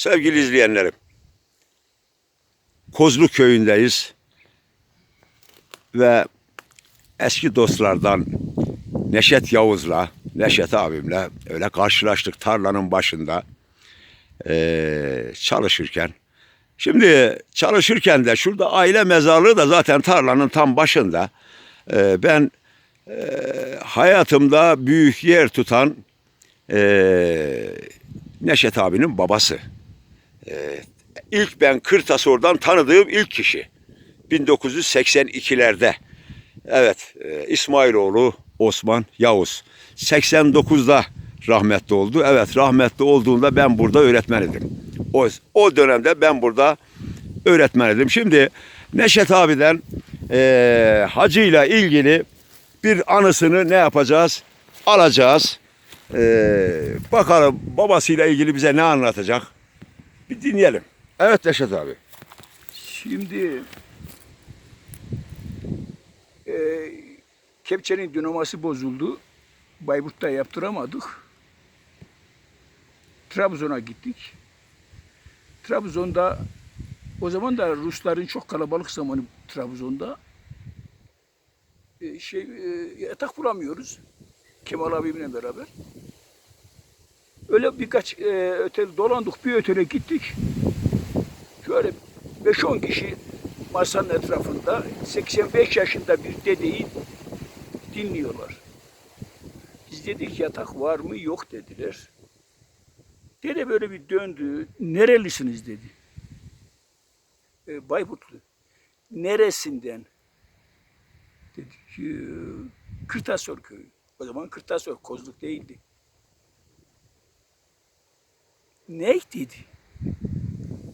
Sevgili izleyenlerim, Kozlu köyündeyiz ve eski dostlardan Neşet Yavuz'la, Neşet abimle öyle karşılaştık tarlanın başında eee, çalışırken. Şimdi çalışırken de şurada aile mezarlığı da zaten tarlanın tam başında. Eee, ben eee, hayatımda büyük yer tutan eee, Neşet abinin babası. Eee ilk ben Kırtasor'dan tanıdığım ilk kişi. 1982'lerde. Evet, e, İsmailoğlu Osman Yavuz. 89'da rahmetli oldu. Evet, rahmetli olduğunda ben burada öğretmen idim. O, o dönemde ben burada öğretmen idim. Şimdi Neşet abiden e, hacıyla ilgili bir anısını ne yapacağız? Alacağız. E, bakalım babasıyla ilgili bize ne anlatacak? Bir dinleyelim. Evet Neşet abi. Şimdi e, kepçenin dinaması bozuldu. Bayburt'ta yaptıramadık. Trabzon'a gittik. Trabzon'da o zaman da Rusların çok kalabalık zamanı Trabzon'da. E, şey e, yatak bulamıyoruz. Kemal abimle beraber. Öyle birkaç e, ötel dolandık. Bir ötele gittik. Şöyle 5-10 kişi masanın etrafında 85 yaşında bir dedeyi dinliyorlar. Biz dedik yatak var mı yok dediler. Dede böyle bir döndü. Nerelisiniz dedi. E, Bayburtlu. Neresinden? Dedik "E, Kırtasor köyü. O zaman Kırtasor Kozluk değildi. Ne dedi?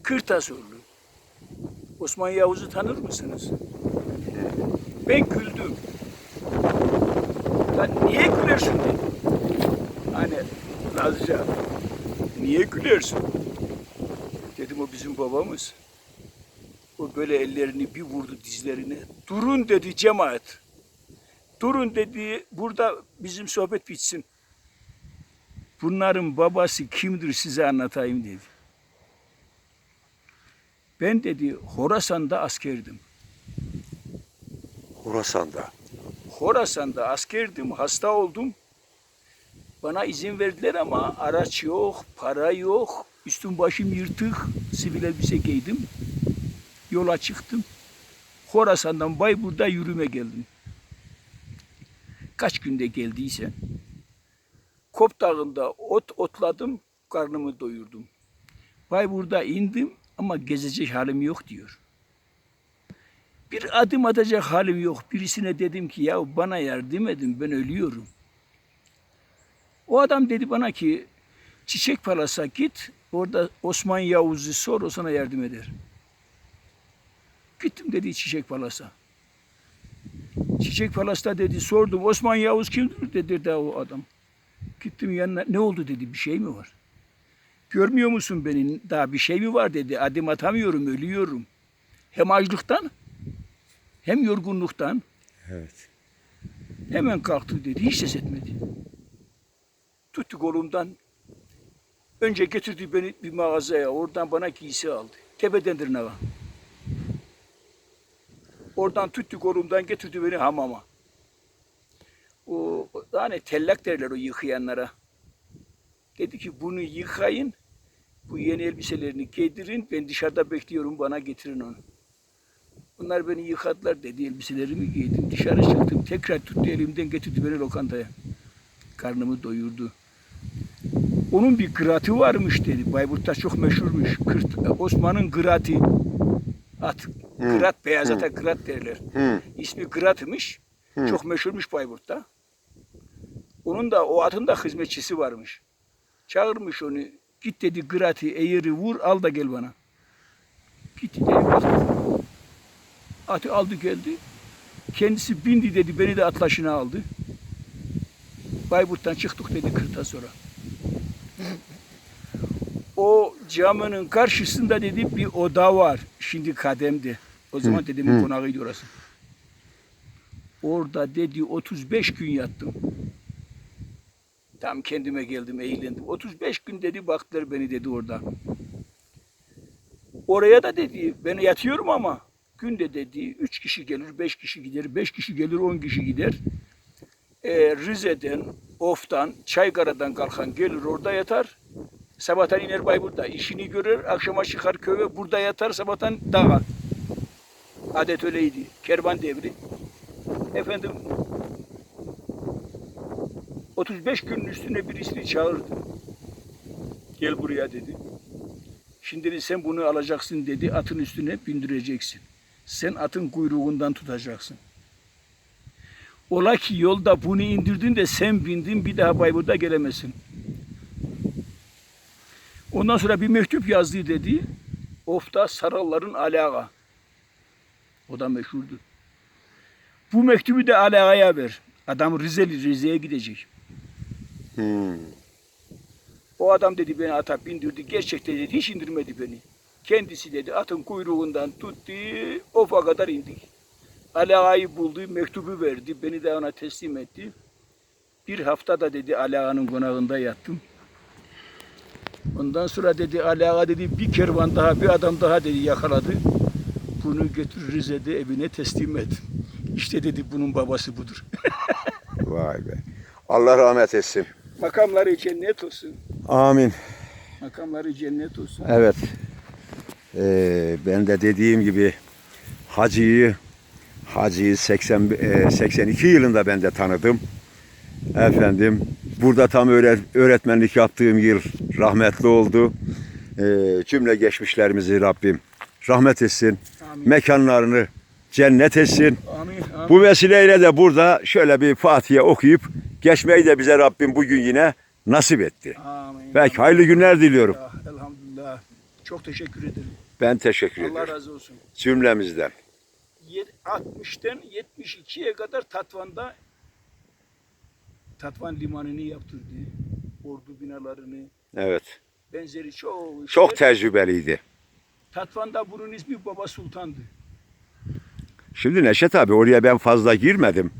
Kırtasorlu. Osman Yavuz'u tanır mısınız? Ben güldüm. Lan niye gülersin dedim. Hani Nazlıca niye gülersin? Dedim o bizim babamız. O böyle ellerini bir vurdu dizlerine. Durun dedi cemaat. Durun dedi burada bizim sohbet bitsin. Bunların babası kimdir size anlatayım dedi. Ben dedi Horasan'da askerdim. Horasan'da. Horasan'da askerdim, hasta oldum. Bana izin verdiler ama araç yok, para yok. Üstüm başım yırtık, sivil elbise giydim. Yola çıktım. Horasan'dan Bayburt'a yürüme geldim. Kaç günde geldiyse. Kop Dağı'nda ot otladım, karnımı doyurdum. Bayburt'a indim ama gezecek halim yok diyor. Bir adım atacak halim yok. Birisine dedim ki ya bana yardım edin ben ölüyorum. O adam dedi bana ki Çiçek Palas'a git orada Osman Yavuz'u sor o sana yardım eder. Gittim dedi Çiçek Palas'a. Çiçek Palas'ta dedi sordum Osman Yavuz kimdir dedi de o adam. Gittim yanına ne oldu dedi bir şey mi var? Görmüyor musun beni? Daha bir şey mi var dedi. Adım atamıyorum, ölüyorum. Hem açlıktan hem yorgunluktan. Evet. Hemen kalktı dedi. Hiç ses etmedi. Tuttu kolumdan. Önce getirdi beni bir mağazaya. Oradan bana giysi aldı. Tepeden tırnağa. Oradan tuttu kolumdan getirdi beni hamama. O hani tellak derler o yıkayanlara. Dedi ki bunu yıkayın. Bu yeni elbiselerini giydirin. Ben dışarıda bekliyorum bana getirin onu. Bunlar beni yıkadılar dedi. Elbiselerimi giydim. Dışarı çıktım. Tekrar tuttu elimden getirdi beni lokantaya. Karnımı doyurdu. Onun bir gratı varmış dedi. Bayburt'ta çok meşhurmuş. Kırt, Osman'ın gratı. At. Grat, beyaz ata grat derler. İsmi Grat'mış. Çok meşhurmuş Bayburt'ta. Onun da o atın da hizmetçisi varmış. Çağırmış onu. Git dedi Grat'ı eğri vur al da gel bana. Gitti dedi. Atı aldı geldi. Kendisi bindi dedi beni de atlaşına aldı. Bayburt'tan çıktık dedi kırta sonra. O camının karşısında dedi bir oda var. Şimdi kademdi. O zaman dedemin konağıydı orası. Orada dedi 35 gün yattım. Tam kendime geldim, eğlendim. 35 gün dedi baktılar beni dedi orada. Oraya da dedi ben yatıyorum ama günde dedi üç kişi gelir, beş kişi gider, beş kişi gelir, on kişi gider. Ee, Rize'den, Of'tan, Çaykara'dan kalkan gelir orada yatar. Sabahtan iner Bayburt'ta işini görür, akşama çıkar köye burada yatar, sabahtan dağa. Adet öyleydi. Kervan devri. Efendim 35 günün üstüne birisini çağırdı. Gel buraya dedi. Şimdi dedi, sen bunu alacaksın dedi. Atın üstüne bindireceksin. Sen atın kuyruğundan tutacaksın. Ola ki yolda bunu indirdin de sen bindin bir daha Bayburt'a gelemezsin. Ondan sonra bir mektup yazdı dedi. Ofta Saralların Alağa. O da meşhurdu. Bu mektubu da Alağa'ya ver. Adam Rizeli Rize'ye gidecek. Hmm. O adam dedi beni ata bindirdi. Gerçekten dedi hiç indirmedi beni. Kendisi dedi atın kuyruğundan tuttu. Ofa kadar indik. Alağa'yı buldu. Mektubu verdi. Beni de ona teslim etti. Bir hafta da dedi Alağa'nın konağında yattım. Ondan sonra dedi Alağa dedi bir kervan daha bir adam daha dedi yakaladı. Bunu götür Rize'de evine teslim et. İşte dedi bunun babası budur. Vay be. Allah rahmet etsin. Makamları cennet olsun. Amin. Makamları cennet olsun. Evet. Ee, ben de dediğim gibi Hacı'yı Hacı'yı 80 e, 82 yılında ben de tanıdım. Efendim burada tam öğre- öğretmenlik yaptığım yıl rahmetli oldu. Ee, cümle geçmişlerimizi Rabbim rahmet etsin. Amin. Mekanlarını cennet etsin. Amin. amin. Bu vesileyle de burada şöyle bir Fatiha okuyup geçmeyi de bize Rabbim bugün yine nasip etti. Amin. Belki hayırlı günler diliyorum. Ya, Elhamdülillah. Çok teşekkür ederim. Ben teşekkür Allah ederim. razı olsun. Cümlemizden. Yet- 60'tan 72'ye kadar Tatvan'da Tatvan limanını yaptırdı. Ordu binalarını, Evet. benzeri çok işler. Çok tecrübeliydi. Tatvan'da bunun ismi Baba Sultan'dı. Şimdi Neşet abi oraya ben fazla girmedim.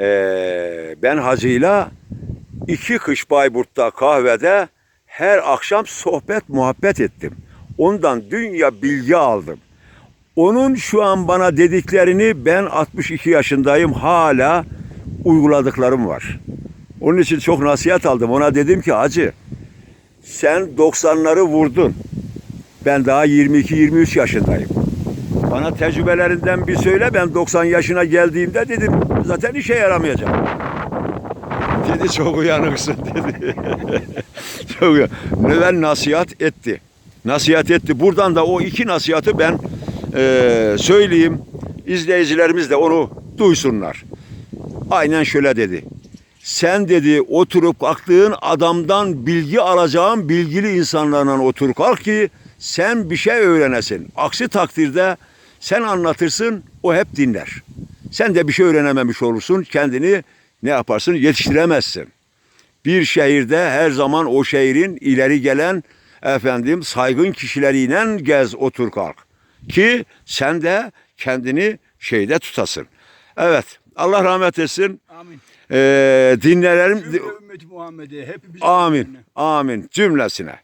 Ee, ben hacıyla iki kış Bayburt'ta kahvede her akşam sohbet muhabbet ettim. Ondan dünya bilgi aldım. Onun şu an bana dediklerini ben 62 yaşındayım hala uyguladıklarım var. Onun için çok nasihat aldım. Ona dedim ki hacı sen 90'ları vurdun. Ben daha 22-23 yaşındayım. Bana tecrübelerinden bir söyle ben 90 yaşına geldiğimde dedim zaten işe yaramayacak. Dedi çok uyanıksın dedi. çok uyan. Nasihat etti. Nasihat etti. Buradan da o iki nasihatı ben eee, söyleyeyim. İzleyicilerimiz de onu duysunlar. Aynen şöyle dedi. Sen dedi oturup kalktığın adamdan bilgi alacağın bilgili insanlarla otur kalk ki sen bir şey öğrenesin. Aksi takdirde sen anlatırsın o hep dinler. Sen de bir şey öğrenememiş olursun kendini ne yaparsın yetiştiremezsin. Bir şehirde her zaman o şehrin ileri gelen efendim saygın kişileriyle gez otur kalk. Ki sen de kendini şeyde tutasın. Evet Allah rahmet etsin. Amin. Ee, dinlerim Cümle ümmeti Muhammed'e hepimiz amin amin cümlesine.